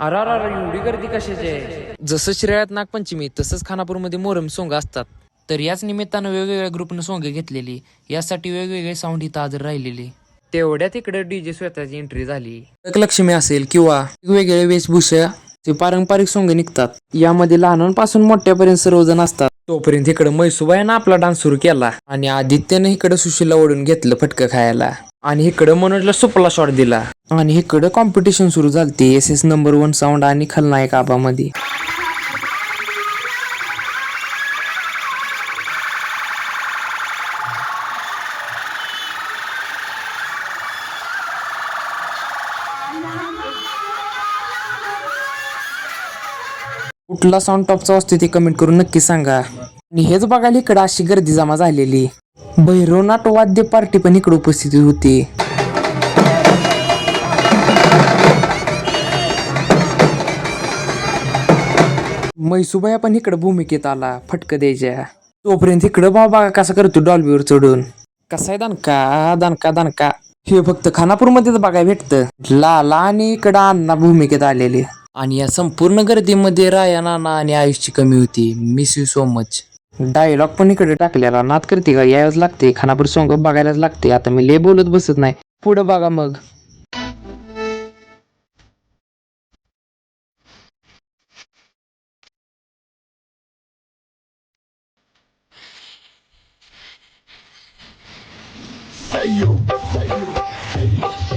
एवढी गर्दी कशाची आहे? जसं श्रेयात नागपंचमी तसंच खानापूरमध्ये मोरम सोंग असतात. तर याच निमित्तानं वेगवेगळ्या ग्रुपनं सोंग घेतलेली. यासाठी वेगवेगळे साऊंड इथं हजर राहिलेली. तेवढ्यात इकडे डीजे स्वतःची एंट्री झाली. लक्ष्मी असेल किंवा वेगवेगळ्या वेशभूषा ते पारंपरिक सोंग निघतात. यामध्ये लहानांपासून मोठ्यापर्यंत सर्वजण असतात. तोपर्यंत इकडे मैसुबाईनं आपला डान्स सुरू केला. आणि आदित्यने इकडे सुशीला ओढून घेतलं फटकं खायला. आणि इकडं मनोजला सुपला शॉट दिला. आणि इकडं कॉम्पिटिशन सुरू झालते S S number one sound आणि खलनायक आबामध्ये. कुठला साऊंड टॉपचा असतो ते कमेंट करून नक्की सांगा. आणि हेच बघायला इकडं अशी गर्दी जमा झालेली. भैरवनाथ वाद्य पार्टी पण इकडे उपस्थित होती. मैसुबाया पण इकडं भूमिकेत आला फटक द्यायच्या. तोपर्यंत इकडं बाबा कसा करतो डॉल्बीवर चढून? कसा आहे दणका दणका दणका हे फक्त खानापूरमध्येच बघायला भेटतं. लाला आणि इकडं अण्णा भूमिकेत आलेले. आणि या संपूर्ण गर्दीमध्ये राया नाना आणि आयुषची कमी होती. Miss you so much dialogue पण इकडे टाकलेला. नात करते का? यावंच लागते. खानापूर सोंग बघायलाच लागते. आता मी ले बोलत बसत नाही. पुढं बघा मग. Hey you, hey you, hey you.